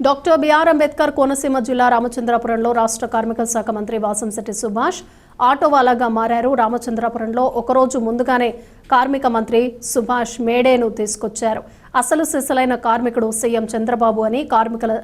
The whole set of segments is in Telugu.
డాక్టర్ బిఆర్ అంబేద్కర్ కోనసీమ జిల్లా రామచంద్రాపురంలో రాష్ట్ర కార్మిక శాఖ మంత్రి వాసంశెట్టి సుభాష్ ఆటోవాలాగా మారారు. రామచంద్రాపురంలో ఒకరోజు ముందుగానే కార్మిక మంత్రి సుభాష్ మేడేను తీసుకొచ్చారు. అసలు సిసలైన కార్మికుడు సీఎం చంద్రబాబు అని కార్మికుల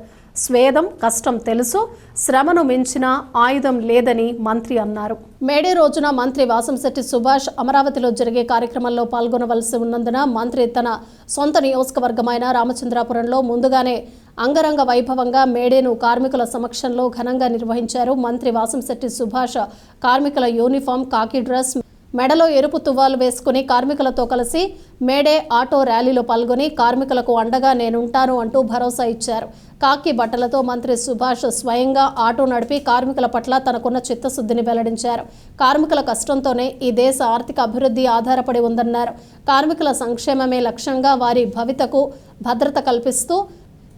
స్వేదం కష్టం తెలుసు. శ్రమను మించిన ఆయుధం లేదని మంత్రి అన్నారు. మేడే రోజున మంత్రి వాసంశెట్టి సుభాష్ అమరావతిలో జరిగే కార్యక్రమంలో పాల్గొనవలసి ఉన్నందున మంత్రి తన సొంత నియోజకవర్గమైన రామచంద్రాపురంలో ముందుగానే అంగరంగ వైభవంగా మేడేను కార్మికుల సమక్షంలో ఘనంగా నిర్వహించారు మంత్రి వాసంశెట్టి సుభాష్. కార్మికుల యూనిఫామ్ కాకి డ్రెస్ మెడలో ఎరుపు తువ్వాలు వేసుకుని కార్మికులతో కలిసి మేడే ఆటో ర్యాలీలో పాల్గొని కార్మికులకు అండగా నేనుంటాను అంటూ భరోసా ఇచ్చారు. కాకి బట్టలతో మంత్రి సుభాష్ స్వయంగా ఆటో నడిపి కార్మికుల పట్ల తనకున్న చిత్తశుద్ధిని వెల్లడించారు. కార్మికుల కష్టంతోనే ఈ దేశ ఆర్థిక అభివృద్ధి ఆధారపడి ఉందన్నారు. కార్మికుల సంక్షేమమే లక్ష్యంగా వారి భవితకు భద్రత కల్పిస్తూ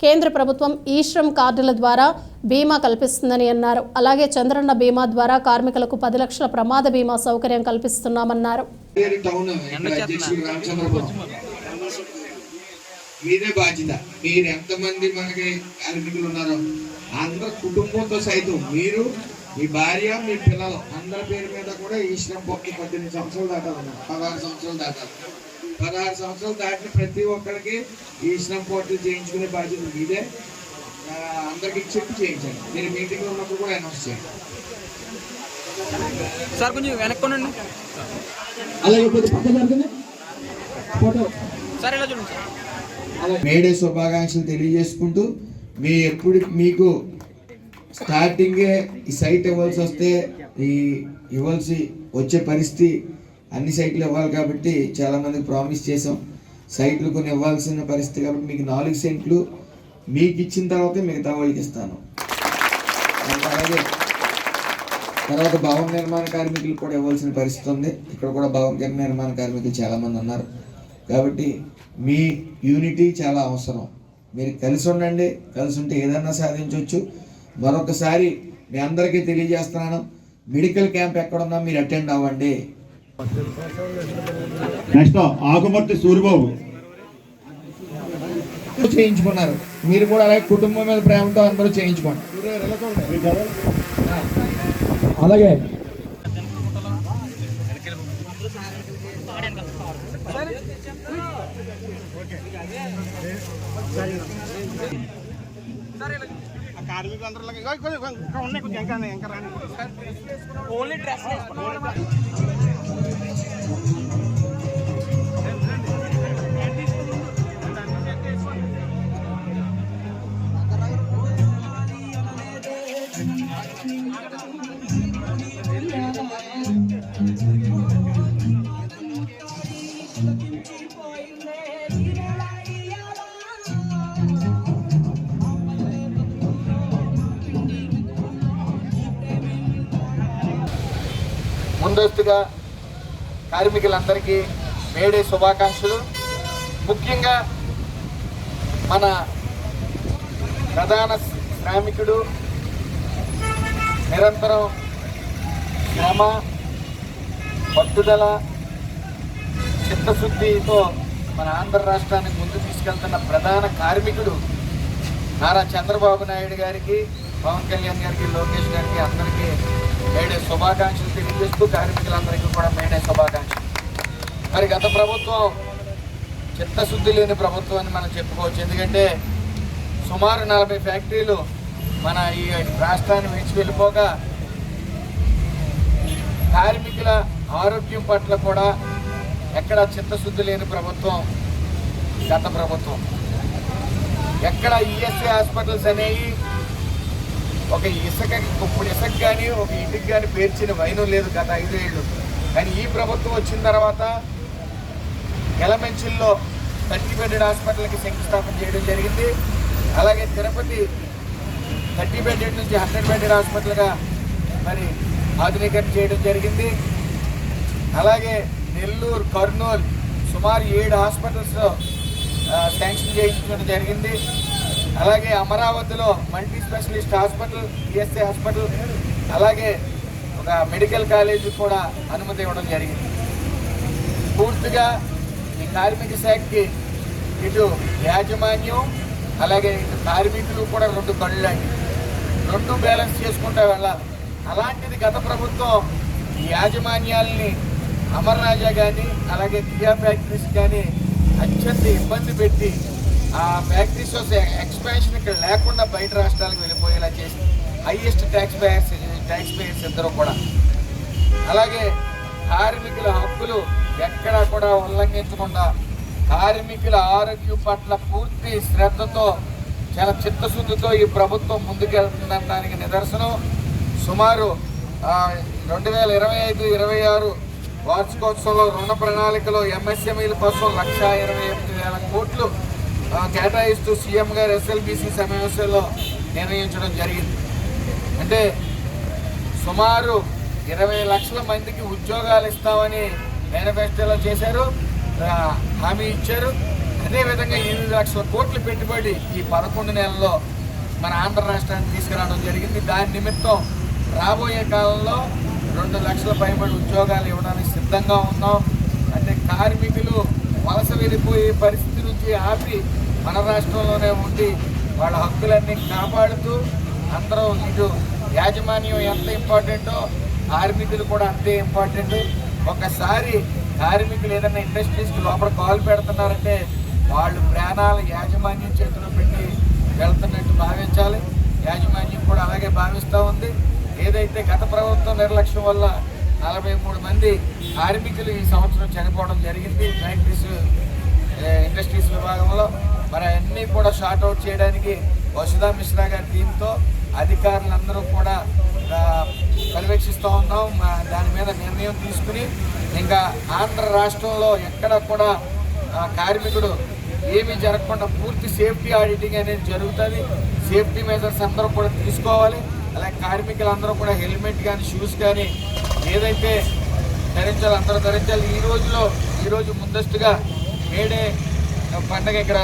కేంద్ర ప్రభుత్వం ఈశ్రమ్ కార్డుల ద్వారా బీమా కల్పిస్తుందని అన్నారు. అలాగే చంద్రన్న బీమా ద్వారా కార్మికులకు పది లక్షల ప్రమాద బీమా సౌకర్యం కల్పిస్తున్నామన్నారు. మీరే బాధ్యత. మీరు ఎంతమంది మనకి కార్మికులు ఉన్నారో అందరు కుటుంబంతో సైతం మీరు మీ భార్య మీ పిల్లలు అందరి పేరు మీద కూడా ఈ శ్రమ పక్కి పద్దెనిమిది సంవత్సరాలు దాటాలన్నారు. పదహారు సంవత్సరాలు దాటాలి. పదహారు సంవత్సరాలు దాటిన ప్రతి ఒక్కరికి ఈ శ్రమ పోర్టల్ చేయించుకునే బాధ్యత మీదే. అందరికి చెప్పి చేయించండి మీరు మీటింగ్లో ఉన్నప్పుడు కూడా అనౌన్స్ చేయండి సార్ కొంచెం వెనక్కొనండి అలాగే కొద్ది పక్క జరుగుతుంది ఫోటో. సార్ ఇలా చూడండి సార్. మేడే శుభాకాంక్షలు తెలియజేసుకుంటూ మీ ఎప్పుడు మీకు స్టార్టింగే ఈ సైట్ ఇవ్వాల్సి వస్తే ఈ ఇవ్వాల్సి వచ్చే పరిస్థితి అన్ని సైట్లు ఇవ్వాలి కాబట్టి చాలామందికి ప్రామిస్ చేసాం సైట్లు కొన్ని ఇవ్వాల్సిన పరిస్థితి కాబట్టి మీకు నాలుగు సెంట్లు మీకు ఇచ్చిన తర్వాత మిగతా వాళ్ళకి ఇస్తాను. అలాగే తర్వాత భవన నిర్మాణ కార్మికులు కూడా ఇవ్వాల్సిన పరిస్థితి ఉంది. ఇక్కడ కూడా భవన నిర్మాణ కార్మికులు చాలామంది ఉన్నారు. కాబట్టి మీ యూనిటీ చాలా అవసరం. మీరు కలిసి ఉండండి కలిసి ఉంటే ఏదన్నా సాధించవచ్చు మరొకసారి మీ అందరికీ తెలియజేస్తున్నాను మెడికల్ క్యాంప్ ఎక్కడున్నా మీరు అటెండ్ అవ్వండి. నెక్స్ట్ ఆకుమర్తి సూరిబాబు. చేయించుకున్నారు. మీరు కూడా అలాగే కుటుంబం మీద ప్రేమతో అందరూ చేయించుకోండి. అలాగే. ఓన్లీ డ్రెస్ ముందస్తుగా కార్మికులందరికీ మేడే శుభాకాంక్షలు. ముఖ్యంగా మన ప్రధాన శ్రామికుడు నిరంతరం శ్రమ పట్టుదల చిత్తశుద్ధితో మన ఆంధ్ర రాష్ట్రానికి ముందు తీసుకెళ్తున్న ప్రధాన కార్మికుడు నారా చంద్రబాబు నాయుడు గారికి పవన్ కళ్యాణ్ గారికి లోకేష్ గారికి అందరికీ మేడే శుభాకాంక్షలు తెలియజేస్తూ కార్మికులందరికీ కూడా మేడే శుభాకాంక్షలు. మరి గత ప్రభుత్వం చిత్తశుద్ధి లేని ప్రభుత్వం అని మనం చెప్పుకోవచ్చు. ఎందుకంటే సుమారు నలభై ఫ్యాక్టరీలు మన ఈ రాష్ట్రాన్ని విడిచి వెళ్ళిపోగా కార్మికుల ఆరోగ్యం పట్ల కూడా ఎక్కడ చిత్తశుద్ధి లేని ప్రభుత్వం గత ప్రభుత్వం. ఎక్కడ ఈఎస్ఐ హాస్పిటల్స్ అనేవి ఒక ఇసుకకి ఇప్పుడు ఇసుక కానీ ఒక ఇంటికి కానీ పేర్చిన వైనం లేదు గత ఐదు కానీ ఈ ప్రభుత్వం వచ్చిన తర్వాత ఎలమెంచుల్లో థర్టీ బెడెడ్ హాస్పిటల్కి శంకుస్థాపన చేయడం జరిగింది. అలాగే తిరుపతి థర్టీ బెడెడ్ నుంచి హండ్రెడ్ బెడెడ్ హాస్పిటల్గా మరి ఆధునీకరణ చేయడం జరిగింది. అలాగే నెల్లూరు కర్నూలు సుమారు ఏడు హాస్పిటల్స్లో శాంక్షన్ చేయించడం జరిగింది. అలాగే అమరావతిలో multi specialist hospital ESI hospital అలాగే ఒక మెడికల్ కాలేజీ కూడా అనుమతి ఇవ్వడం జరిగింది. పూర్తిగా ఈ కార్మిక శాఖకి ఇటు యాజమాన్యం అలాగే ఇటు కార్మికులు కూడా రెండు కళ్ళు అండి. రెండు బ్యాలెన్స్ చేసుకుంటూ వెళ్ళాలి. అలాంటిది గత ప్రభుత్వం ఈ యాజమాన్యాల్ని అమర్రాజా కానీ అలాగే కియా ఫ్యాక్టరీస్ కానీ అత్యంత ఇబ్బంది పెట్టి ఫ్యాక్టరీస్ ఎక్స్పాన్షన్ ఇక్కడ లేకుండా బయట రాష్ట్రాలకు వెళ్ళిపోయేలా చేసి highest tax payers tax payers ఇద్దరు కూడా. అలాగే కార్మికుల హక్కులు ఎక్కడా కూడా ఉల్లంఘించకుండా కార్మికుల ఆరోగ్యం పట్ల పూర్తి శ్రద్ధతో చాలా చిత్తశుద్ధితో ఈ ప్రభుత్వం ముందుకెళ్తుందనడానికి నిదర్శనం. సుమారు రెండు వేల ఇరవై ఐదు ఇరవై ఆరు వార్షికోత్సవంలో రుణ ప్రణాళికలో ఎంఎస్ఎంఈల కోసం లక్షా ఇరవై ఎనిమిది వేల కోట్లు కేటాయిస్తూ సీఎం గారు ఎస్ఎల్బిసి సమావేశంలో నిర్ణయించడం జరిగింది. అంటే సుమారు ఇరవై లక్షల మందికి ఉద్యోగాలు ఇస్తామని మేనిఫెస్టోలో చేశారు హామీ ఇచ్చారు. అదేవిధంగా ఎనిమిది లక్షల కోట్లు పెట్టుబడి ఈ పదకొండు నెలల్లో మన ఆంధ్ర రాష్ట్రానికి తీసుకురావడం జరిగింది. దాని నిమిత్తం రాబోయే కాలంలో రెండు లక్షల పైబడి ఉద్యోగాలు ఇవ్వడానికి సిద్ధంగా ఉన్నాం. అంటే కార్మికులు వలస వెళ్ళిపోయే పరిస్థితి నుంచి ఆపి మన రాష్ట్రంలోనే ఉండి వాళ్ళ హక్కులన్నీ కాపాడుతూ అందరూ ఇటు యాజమాన్యం ఎంత ఇంపార్టెంటో కార్మికులు కూడా అంతే ఇంపార్టెంట్. ఒకసారి కార్మికులు ఏదైనా ఇండస్ట్రీస్కి లోపల కాల్ పెడుతున్నారంటే వాళ్ళు ప్రాణాలు యాజమాన్యం చేతిలో పెట్టి వెళ్తున్నట్టు భావించాలి. యాజమాన్యం కూడా అలాగే భావిస్తూ ఉంది. ఏదైతే గత ప్రభుత్వం నిర్లక్ష్యం వల్ల నలభై మూడు మంది కార్మికులు ఈ సంవత్సరం చనిపోవడం జరిగింది ఫ్యాక్టరీస్ ఇండస్ట్రీస్ విభాగంలో. మరి అన్నీ కూడా షార్ట్ అవుట్ చేయడానికి వసుధా మిశ్రా గారి టీంతో అధికారులందరూ కూడా పర్యవేక్షిస్తూ ఉన్నాం. దాని మీద నిర్ణయం తీసుకుని ఇంకా ఆంధ్ర రాష్ట్రంలో ఎక్కడ కూడా కార్మికుడు ఏమీ జరగకుండా పూర్తి సేఫ్టీ ఆడిటింగ్ అనేది జరుగుతుంది. సేఫ్టీ మెజర్స్ అందరూ కూడా తీసుకోవాలి. అలాగే కార్మికులందరూ కూడా హెల్మెట్ కానీ షూస్ కానీ ఏదైతే ధరించాలి అందరూ ధరించాలి ఈ రోజులో ఈరోజు ముందస్తుగా మేడే పండగ ఇక్కడ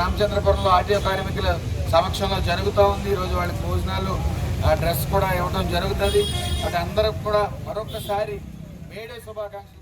రామచంద్రపురంలో ఆర్టీఓ కార్మికుల సమక్షంలో జరుగుతూ ఉంది. ఈరోజు వాళ్ళకి భోజనాలు ఆ డ్రెస్ కూడా ఇవ్వడం జరుగుతుంది. అటు అందరికి కూడా మరొకసారి మేడే శుభాకాంక్షలు